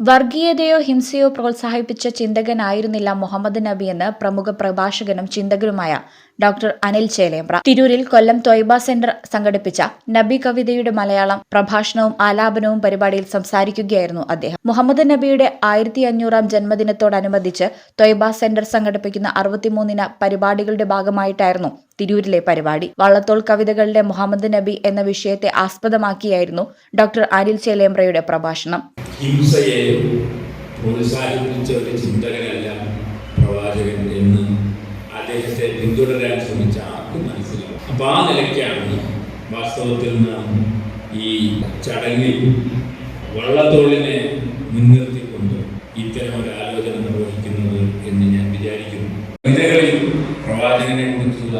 വർഗീയതയോ ഹിംസയോ പ്രോത്സാഹിപ്പിച്ച ചിന്തകനായിരുന്നില്ല മുഹമ്മദ് നബി എന്ന് പ്രമുഖ പ്രഭാഷകനും ചിന്തകനുമായ ഡോക്ടർ അനിൽ ചേലേമ്പ്ര. തിരൂരിൽ കൊല്ലം തൊയ്ബ സെന്റർ സംഘടിപ്പിച്ച നബി കവിതയുടെ മലയാളം പ്രഭാഷണവും ആലാപനവും പരിപാടിയിൽ സംസാരിക്കുകയായിരുന്നു അദ്ദേഹം. മുഹമ്മദ് നബിയുടെ ആയിരത്തി അഞ്ഞൂറാം ജന്മദിനത്തോടനുബന്ധിച്ച് തൊയ്ബ സെന്റർ സംഘടിപ്പിക്കുന്ന അറുപത്തിമൂന്നിന പരിപാടികളുടെ ഭാഗമായിട്ടായിരുന്നു തിരൂരിലെ പരിപാടി. വള്ളത്തോൾ കവിതകളുടെ മുഹമ്മദ് നബി എന്ന വിഷയത്തെ ആസ്പദമാക്കിയായിരുന്നു ഡോക്ടർ അനിൽ ചേലേമ്പ്രയുടെ പ്രഭാഷണം. ഹിംസയെ പ്രോത്സാഹിപ്പിച്ച ഒരു ചിന്തകനല്ല പ്രവാചകൻ എന്ന് അദ്ദേഹത്തെ പിന്തുടരാൻ ശ്രമിച്ച ആർക്കും മനസ്സിലാവും. അപ്പൊ ആ നിലയ്ക്കാണ് വാസ്തവത്തിൽ നാം ഈ ചടങ്ങിൽ വള്ളത്തോളിനെ മുൻനിർത്തിക്കൊണ്ട് ഇത്തരം ഒരു ആലോചന നിർവഹിക്കുന്നത് എന്ന് ഞാൻ വിചാരിക്കുന്നു. കവിതകളിൽ പ്രവാചകനെ കുറിച്ചുള്ള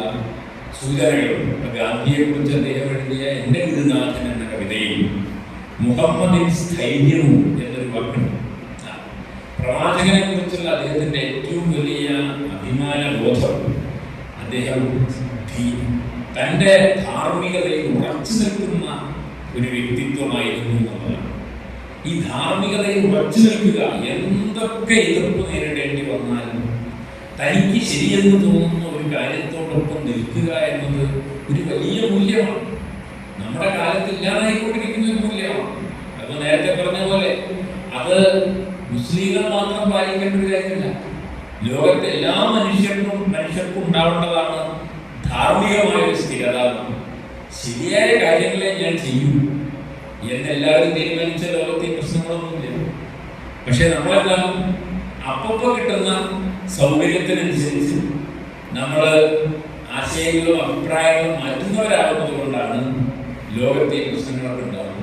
സൂചനകളും ഗാന്ധിയെ കുറിച്ച് അദ്ദേഹം എഴുതിയ എന്റെ ഗുരുനാഥൻ എന്ന കവിതയിൽ മുഹമ്മദിൻ സ്ഥൈര്യവും എന്നൊരു വാക്കുണ്ട്. പ്രവാചകനെ കുറിച്ചുള്ള അദ്ദേഹത്തിന്റെ ഏറ്റവും വലിയ അഭിമാന ബോധം അദ്ദേഹം തന്റെ ധാർമ്മികതയിൽ ഉറച്ചു നിൽക്കുന്ന ഒരു വ്യക്തിത്വമായിരുന്നു എന്നുള്ളതാണ് ഈ ധാർമ്മികതയിൽ ഉറച്ചു നിൽക്കുക എന്തൊക്കെ എതിർപ്പ് നേരിടേണ്ടി വന്നാലും തനിക്ക് ശരിയെന്ന് തോന്നുന്ന ഒരു കാര്യത്തോടൊപ്പം നിൽക്കുക എന്നത് ഒരു വലിയ മൂല്യമാണ്. നമ്മുടെ കാലത്ത് അത് നേരത്തെ പറഞ്ഞ പോലെ അത് മുസ്ലിങ്ങൾ മാത്രം പാലിക്കേണ്ട ഒരു കാര്യമല്ല. ലോകത്തെ എല്ലാ മനുഷ്യർക്കും മനുഷ്യർക്കും ഉണ്ടാവേണ്ടതാണ് ധാർമ്മികമായ ഒരു സ്ഥിരത ശരിയായ കാര്യങ്ങളെ ഞാൻ ചെയ്യൂ എന്നെല്ലാവരും തീരുമാനിച്ച ലോകത്തെ പ്രശ്നങ്ങളൊന്നുമില്ല. പക്ഷെ നമ്മളെല്ലാം അപ്പപ്പോ കിട്ടുന്ന സൗകര്യത്തിനനുസരിച്ച് നമ്മൾ ആശയങ്ങളും അഭിപ്രായങ്ങളും മാറ്റുന്നവരാകുന്നത് കൊണ്ടാണ് ലോകത്തെ പ്രശ്നങ്ങളൊക്കെ ഉണ്ടാകുന്നത്.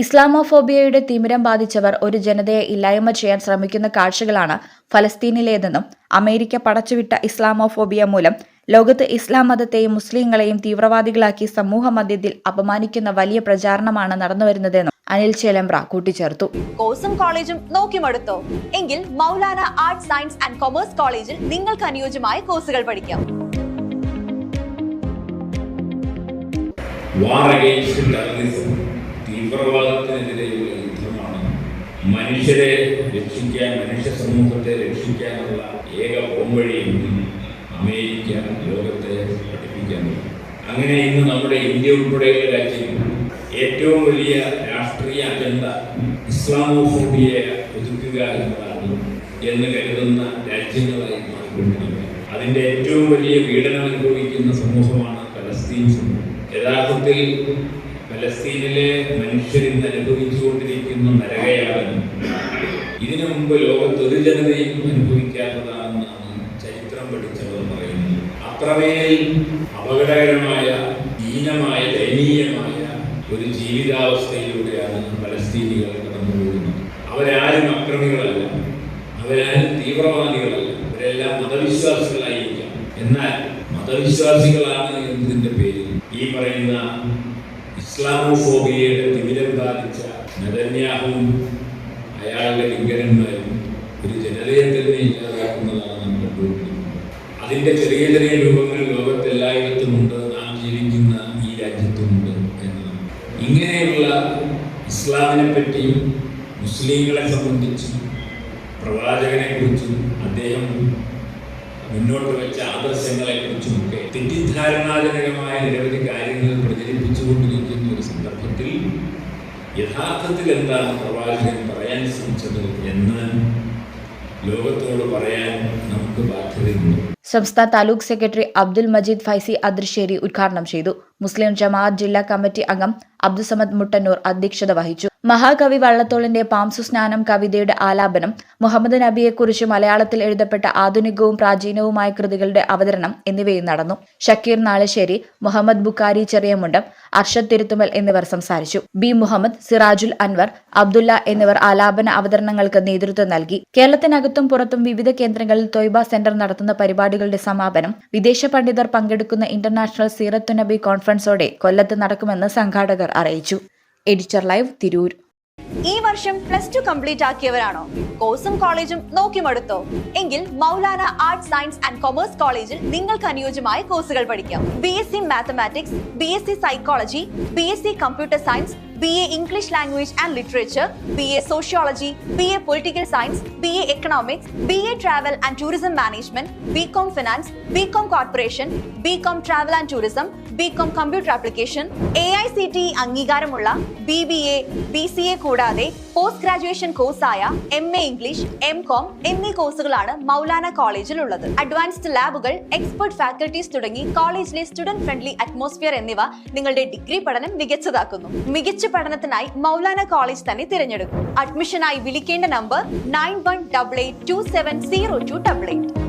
ഇസ്ലാമോഫോബിയയുടെ തിമിരം ബാധിച്ചവർ ഒരു ജനതയെ ഇല്ലായ്മ ചെയ്യാൻ ശ്രമിക്കുന്ന കാഴ്ചകളാണ് ഫലസ്തീനിലേതെന്നും അമേരിക്ക പടച്ചുവിട്ട ഇസ്ലാമോഫോബിയ മൂലം ലോകത്ത് ഇസ്ലാം മതത്തെയും മുസ്ലിങ്ങളെയും തീവ്രവാദികളാക്കി സമൂഹ മധ്യത്തിൽ അപമാനിക്കുന്ന വലിയ പ്രചാരണമാണ് നടന്നുവരുന്നതെന്നും അനിൽ ചേലമ്പ്ര കൂട്ടിച്ചേർത്തു. കോഴ്സും കോളേജും നോക്കി മടുത്തോ? എങ്കിൽ Maulana arts science and commerce കോളേജിൽ നിങ്ങൾക്ക് അനുയോജ്യമായ കോഴ്സുകൾ പഠിക്കാം. വാർ അഗെയിൻസ്റ്റ് ടെററിസം തീവ്രവാദത്തിനെതിരെയുള്ള യുദ്ധമാണ്. മനുഷ്യരെ രക്ഷിക്കാൻ മനുഷ്യ സമൂഹത്തെ രക്ഷിക്കാനുള്ള ഏക പോംവഴിയെങ്കിൽ അമേരിക്ക ലോകത്തെ പഠിപ്പിക്കാൻ അങ്ങനെ ഇന്ന് നമ്മുടെ ഇന്ത്യ ഉൾപ്പെടെയുള്ള രാജ്യങ്ങൾ ഏറ്റവും വലിയ രാഷ്ട്രീയ അജണ്ട ഇസ്ലാമോഫോബിയെ ഒതുക്കുക എന്നതാണ് എന്ന് കരുതുന്ന രാജ്യങ്ങളായി മാറിക്കൊണ്ടിരിക്കുന്നത്. അതിന്റെ ഏറ്റവും വലിയ പീഡനം അനുഭവിക്കുന്ന സമൂഹമാണ് പലസ്തീൻ സമൂഹം. യഥാർത്ഥത്തിൽ പലസ്തീനിലെ മനുഷ്യർ ഇന്ന് അനുഭവിച്ചുകൊണ്ടിരിക്കുന്ന നരകയാണ് ഇതിനു മുമ്പ് ലോകത്ത് ഒരു ജനതയും അനുഭവിക്കാത്തതാണെന്നാണ് ചരിത്രം പഠിച്ചവർ പറയുന്നത്. അത്രമേൽ അപകടകരമായ ഹീനമായ ദയനീയമായ ഒരു ജീവിതാവസ്ഥയിലൂടെയാണ് പലസ്തീനികൾ കടന്നുപോകുന്നത്. അവരാരും അക്രമികളല്ല. അവരാരും തീവ്രവാദികളല്ല. അവരെല്ലാം മതവിശ്വാസികളായിരിക്കാം. എന്നാൽ മതവിശ്വാസികളാണ് എന്നതിന്റെ പേരിൽ ഈ പറയുന്ന ഇസ്ലാമോഫോബിയയുടെ തിമിരം ബാധിച്ച നെതന്യാഹുവും അയാളുടെ ലിംഗനന്മാരും ഒരു ജനതയെ തന്നെ ഇല്ലാതാക്കുന്നതാണ് നാം കണ്ടുകൊണ്ടിരിക്കുന്നത്. അതിന്റെ ചെറിയ ചെറിയ രൂപങ്ങൾ ലോകത്തെല്ലായിടത്തുമുണ്ട് നാം ജീവിക്കുന്ന ഈ രാജ്യത്തുമുണ്ട് എന്നതാണ് ഇങ്ങനെയുള്ള ഇസ്ലാമിനെ പറ്റിയും മുസ്ലിങ്ങളെ സംബന്ധിച്ചും പ്രവാചകനെ കുറിച്ചും അദ്ദേഹം മുന്നോട്ട് വെച്ച ആദർശങ്ങളെ കുറിച്ചുമൊക്കെ തെറ്റിദ്ധാരണാജനകമായ നിരവധി കാര്യങ്ങൾ പ്രചരിപ്പിച്ചുകൊണ്ടിരിക്കുന്ന ഒരു സന്ദർഭത്തിൽ യഥാർത്ഥത്തിൽ എന്താണ് പ്രവാചകൻ പറയാൻ ശ്രമിച്ചത് എന്ന് ലോകത്തോട് പറയാൻ നമുക്ക് ബാധ്യതയുണ്ട്. സംസ്ഥാന താലൂക്ക് സെക്രട്ടറി അബ്ദുൽ മജീദ് ഫൈസി അദ്രിശ്ശേരി ഉദ്ഘാടനം ചെയ്തു. മുസ്ലിം ജമാഅത്ത് ജില്ലാ കമ്മിറ്റി അംഗം അബ്ദുസമദ് മുട്ടന്നൂർ അധ്യക്ഷത വഹിച്ചു. മഹാകവി വള്ളത്തോളിന്റെ പാംസു സ്നാനം കവിതയുടെ ആലാപനം മുഹമ്മദ് നബിയെക്കുറിച്ച് മലയാളത്തിൽ എഴുതപ്പെട്ട ആധുനികവും പ്രാചീനവുമായ കൃതികളുടെ അവതരണം എന്നിവയും നടന്നു. ഷക്കീർ നാളശ്ശേരി മുഹമ്മദ് ബുക്കാരി ചെറിയമുണ്ടം അർഷദ് തിരുത്തുമൽ എന്നിവർ സംസാരിച്ചു. ബി മുഹമ്മദ് സിറാജുൽ അൻവർ അബ്ദുല്ല എന്നിവർ ആലാപന അവതരണങ്ങൾക്ക് നേതൃത്വം നൽകി. കേരളത്തിനകത്തും പുറത്തും വിവിധ കേന്ദ്രങ്ങളിൽ തൊയ്ബ സെന്റർ നടത്തുന്ന പരിപാടികളുടെ സമാപനം വിദേശ പണ്ഡിതർ പങ്കെടുക്കുന്ന ഇന്റർനാഷണൽ സീറത്തു നബി കോൺഫറൻസോടെ കൊല്ലത്ത് നടക്കുമെന്ന് സംഘാടകർ അറിയിച്ചു. Editor live Tirur. ഈ വർഷം പ്ലസ് ടു കംപ്ലീറ്റ് ആക്കിയവരാണോ? കോഴ്സും കോളേജും നോക്കി മടുത്തോ എങ്കിൽ Maulana arts science and commerce കോളേജിൽ നിങ്ങൾക്ക് അനുയോജ്യമായ കോഴ്സുകൾ പഠിക്കാം. B S C mathematics B S C psychology B S C computer science B A English language and literature B A sociology B A political science B A economics B A travel and tourism management B com finance B com corporation B com travel and tourism B com computer application A I C T അംഗീകാരമുള്ള B B A B C A കൂടാതെ post graduation കോഴ്സായ M A English M com എന്നീ കോഴ്സുകളാണ് മൗലാന കോളേജിൽ ഉള്ളത് advanced ലാബുകൾ expert faculties തുടങ്ങി കോളേജിലെ student friendly atmosphere എന്നിവ നിങ്ങളുടെ ഡിഗ്രി പഠനം മികച്ചതാക്കുന്നു. മികച്ച പഠനത്തിനായി മൗലാന കോളേജ് തന്നെ തിരഞ്ഞെടുക്കും. അഡ്മിഷനായി വിളിക്കേണ്ട number nine one double eight two seven zero two double eight